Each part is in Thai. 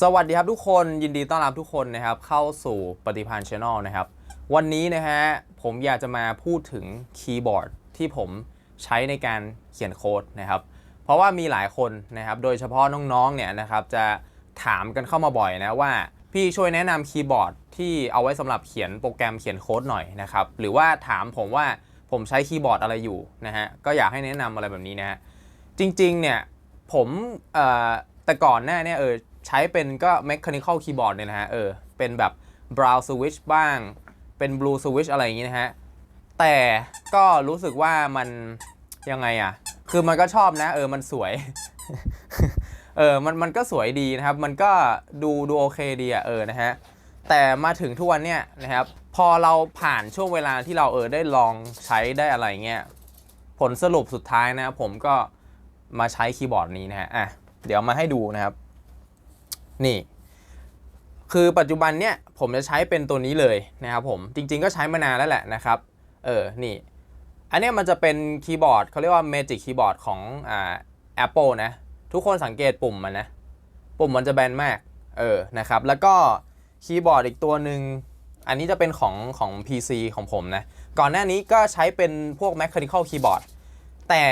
สวัสดีครับทุกคนยินดีต้อนรับทุกคนนะครับเข้าสู่ปฏิพันธ์ช n แนลนะครับ วันนี้นะฮะผมอยากจะมาพูดถึงคีย์บอร์ดที่ผมใช้ในการเขียนโค้ดนะครับ เพราะว่ามีหลายคนนะครับโดยเฉพาะน้องๆเนี่ยนะครับจะถามกันเข้ามาบ่อยนะว่า พี่ช่วยแนะนำคีย์บอร์ดที่เอาไว้สำหรับเขียนโปรแกรมเขียนโค้ดหน่อยนะครับหรือว่าถามผมว่าผมใช้คีย์บอร์ดอะไรอยู่นะฮะก็อยากให้แนะนำอะไรแบบนี้นะฮะจริงๆเนี่ยผมแต่ก่อนหน้าเนี่ยเออ ใช้เป็นก็ mechanical keyboard เนี่ยนะฮะเออเป็นแบบ brown switch บ้าง เป็น blue switch อะไรอย่างงี้นะฮะ แต่ก็รู้สึกว่ามันยังไงอะคือมันก็ชอบนะเออมันสวย เออมันมันก็สวยดีนะครับ มันก็ดูดูโอเคดีอะเออนะฮะ แต่มาถึงทุกวันเนี่ยนะครับ พอเราผ่านช่วงเวลาที่เราเออได้ลองใช้ได้อะไรเงี้ยผลสรุปสุดท้ายนะครับผมก็มาใช้คีย์บอร์ดนี้นะฮะอะเดี๋ยวมาให้ดูนะครับ นี่ คือปัจจุบันเนี่ยผมจะใช้เป็นตัวนี้เลยนะครับผม จริงๆก็ใช้มานานแล้วแหละนะครับ เออ นี่ อันนี้มันจะเป็นคีย์บอร์ดเขาเรียกว่า Magic Keyboard ของอ่า Apple นะ ทุกคนสังเกตปุ่มมันนะ ปุ่มมันจะแบนมาก เออ นะครับ แล้วก็คีย์บอร์ดอีกตัวหนึ่งอันนี้จะเป็นของของ PC ของผมนะ ก่อนหน้านี้ก็ใช้เป็นพวก Mechanical Keyboard แต่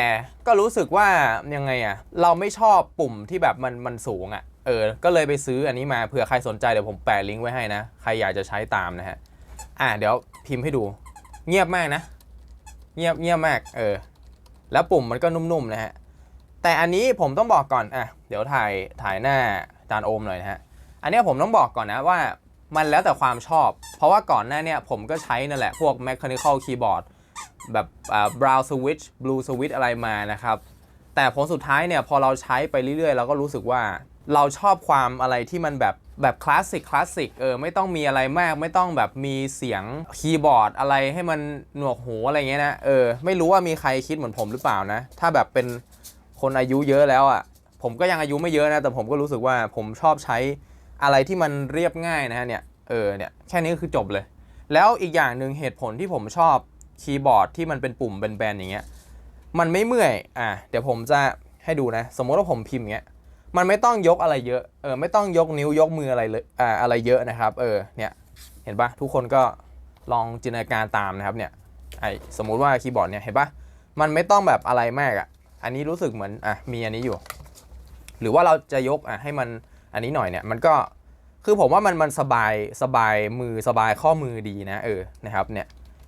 ก็รู้สึกว่ายังไงอะเราไม่ชอบปุ่มที่แบบมันมันสูงอะ เออ ก็เลยไปซื้ออันนี้มาเผื่อใครสนใจเดี๋ยวผมแปะลิงก์ไว้ให้นะ ใครอยากจะใช้ตามนะฮะ อะเดี๋ยวพิมพ์ให้ดู เงียบมากนะ เงียบเงียบมาก เออ แล้วปุ่มมันก็นุ่มๆนะฮะ แต่อันนี้ผมต้องบอกก่อน อะ เดี๋ยวถ่ายถ่ายหน้าจานโอมหน่อยนะฮะ อันนี้ผมต้องบอกก่อนนะว่ามันแล้วแต่ความชอบ เพราะว่าก่อนหน้าเนี่ยผมก็ใช้นั่นแหละ พวก mechanical keyboard แบบอ่า brown switch blue switch อะไรมานะครับ แต่ผลสุดท้ายเนี่ยพอเราใช้ไปเรื่อยๆ เราก็รู้สึกว่า เราชอบความอะไรที่มันแบบแบบคลาสสิกคลาสสิกเออไม่ต้องมีอะไรมาก ไม่ต้องแบบมีเสียงคีย์บอร์ดอะไรให้มันหนวกหูอะไรเงี้ยนะเออไม่รู้ว่ามีใครคิดเหมือนผมหรือเปล่านะ ถ้าแบบเป็นคนอายุเยอะแล้วอะ่ะผมก็ยังอายุไม่เยอะนะ แต่ผมก็รู้สึกว่าผมชอบใช้อะไรที่มันเรียบง่ายนะฮะเนี่ยเออเนี่ยแค่นี้ก็คือจบเลย แล้วอีกอย่างหนึ่งเหตุผลที่ผมชอบคีย์บอร์ดที่มันเป็นปุ่มแบนๆอย่างเงี้ยมันไม่เมื่อยอะเดี๋ยวผมจะให้ดูนะ สมมติว่าผมพิมพ์เงี้ย มันไม่ต้องยกอะไรเยอะเออไม่ต้องยกนิ้วยกมืออะไรเลยอ่าอะไรเยอะนะครับ เออเนี่ยเห็นปะทุกคนก็ลองจินตนาการตามนะครับเนี่ยไอสมมุติว่าคีย์บอร์ดเนี่ยเห็นปะมันไม่ต้องแบบอะไรมากอะอันนี้รู้สึกเหมือนอะมีอันนี้อยู่ หรือว่าเราจะยกอะให้มันอันนี้หน่อยเนี่ยมันก็คือผมว่ามันมันสบายสบายมือสบายข้อมือดีนะเออนะครับเนี่ย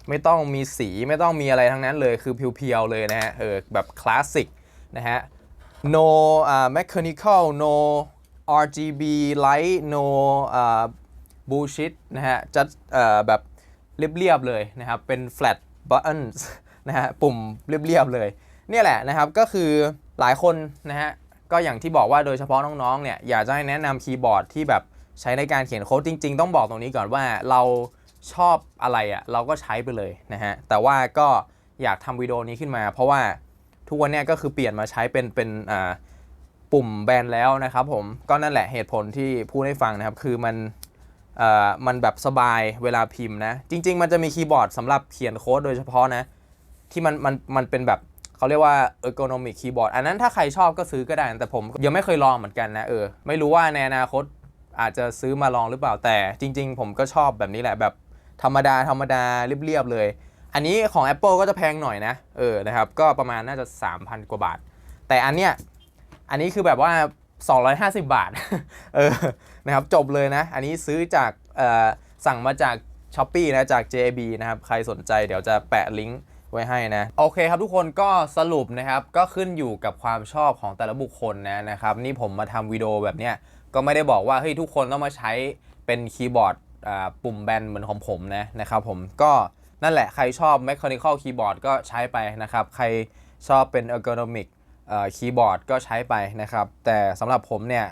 ไม่ต้องมีสีไม่ต้องมีอะไรทั้งนั้นเลยคือเพียวๆเลยนะฮะเออแบบคลาสสิกนะฮะ no uh, mechanical no RGB light no uh, bullshit นะฮะจะเอ่อแบบเรียบๆเลยนะครับ เป็น flat buttons นะฮะ ปุ่มเรียบๆเลย เนี่ยแหละนะครับก็คือหลายคนนะฮะ ก็อย่างที่บอกว่าโดยเฉพาะน้องๆ เนี่ย อยากจะให้แนะนำคีย์บอร์ดที่แบบใช้ในการเขียนโค้ดจริง ๆ ต้องบอกตรงนี้ก่อนว่าเราชอบอะไรอะ่ะเราก็ใช้ไปเลยนะฮะ แต่ว่าก็อยากทำวิดีโอนี้ขึ้นมา เพราะว่า ทุกวันเนี้ยก็คือเปลี่ยนมาใช้เป็นเป็นอ่าปุ่มแบนแล้วนะครับผมก็นั่นแหละเหตุผลที่พูดให้ฟังนะครับ คือมันเอ่อมันแบบสบายเวลาพิมพ์นะ จริง ๆ มันจะมีคีย์บอร์ดสำหรับเขียนโค้ดโดยเฉพาะนะ ที่มันมันมันเป็นแบบเขาเรียกว่า ergonomic keyboard อันนั้นถ้าใครชอบก็ซื้อก็ได้ แต่ผมยังไม่เคยลองเหมือนกันนะเออไม่รู้ว่าในอนาคตอาจจะซื้อมาลองหรือเปล่าแต่ จริง ๆ ผมก็ชอบแบบนี้แหละแบบธรรมดาธรรมดาเรียบๆเลย อันนี้ของ Apple ก็จะแพงหน่อยนะ เออ นะครับ ก็ประมาณน่าจะ 3,000 กว่าบาท แต่อันเนี้ย อันนี้คือแบบว่า 250 บาท เออ นะครับ จบเลยนะ อันนี้ซื้อจาก เอ่อ สั่งมาจาก s h อ p e e นะ จาก JB นะครับ ใครสนใจเดี๋ยวจะแปะลิงก์ไว้ให้นะ โอเคครับทุกคนก็สรุปนะครับ ก็ขึ้นอยู่กับความชอบของแต่ละบุคคลนะนะครับ นี่ผมมาทำวิดีโอแบบเนี้ย ก็ไม่ได้บอกว่า เฮ้ย ทุกคนต้องมาใช้เป็นคีย์บอร์ดปุ่มแบนเหมือนของผมนะนะครับผม ก็ นั่นแหละใครชอบ Mechanical Keyboard ก็ใช้ไปนะครับ ใครชอบเป็น Ergonomic คีย์บอร์ดก็ใช้ไปนะครับ แต่สำหรับผมเนี่ย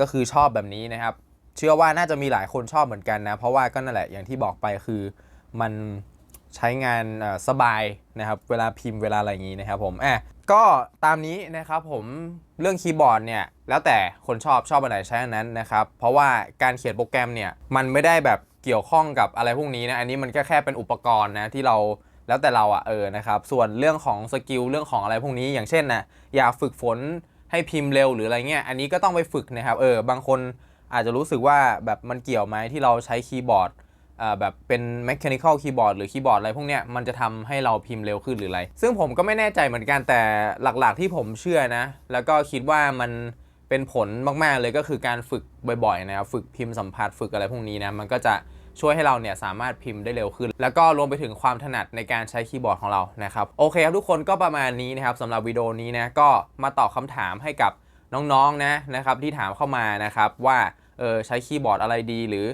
ก็คือชอบแบบนี้นะครับ เชื่อว่าน่าจะมีหลายคนชอบเหมือนกันนะ เพราะว่าก็นั่นแหละอย่างที่บอกไปคือมันใช้งานสบายนะครับ เวลาพิมพ์เวลาอะไรอย่างนี้นะครับผมอะก็ตามนี้นะครับผมเรื่องคีย์บอร์ดเนี่ยแล้วแต่คนชอบชอบอันไหนใช้อันนั้นนะครับ เพราะว่าการเขียนโปรแกรมเนี่ยมันไม่ได้แบบ เกี่ยวข้องกับอะไรพวกนี้นะอันนี้มันก็แค่เป็นอุปกรณ์นะที่เราแล้วแต่เราอะเออนะครับส่วนเรื่องของสกิลเรื่องของอะไรพวกนี้ อย่างเช่นนะอยากฝึกฝนให้พิมพ์เร็วหรืออะไรเงี้ยอันนี้ก็ต้องไปฝึกนะครับเออบางคนอาจจะรู้สึกว่าแบบมันเกี่ยวไหมที่เราใช้คีย์บอร์ดแบบเป็น mechanical keyboard หรือคีย์บอร์ดอะไรพวกเนี้ยมันจะทำให้เราพิมพ์เร็วขึ้นหรืออะไร ซึ่งผมก็ไม่แน่ใจเหมือนกันแต่หลักๆที่ผมเชื่อนะ แล้วก็คิดว่ามัน เป็นผลมากๆเลยก็คือการฝึกบ่อยๆนะครับฝึกพิมพ์สัมผัสฝึกอะไรพวกนี้นะมันก็จะช่วยให้เราเนี่ยสามารถพิมพ์ได้เร็วขึ้น แล้วก็รวมไปถึงความถนัดในการใช้คีย์บอร์ดของเรานะครับโอเคครับทุกคนก็ประมาณนี้นะครับสำหรับวิดีโอนี้นะก็มาตอบคำถามให้กับน้องๆนะนะครับที่ถามเข้ามานะครับว่าเออใช้คีย์บอร์ดอะไรดี หรือ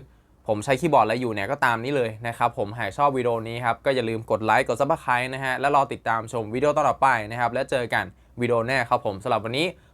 ผมใช้คีย์บอร์ดอะไรอยู่เนี่ยก็ตามนี้เลยนะครับผมหากชอบวิดีโอนี้ครับก็อย่าลืมกดไลค์กดซับสไครต์นะฮะแล้วรอติดตามชมวิดีโอต่อไปนะครับแล้วเจอกันวิดีโอหน้าครับผมสำหรับวันนี้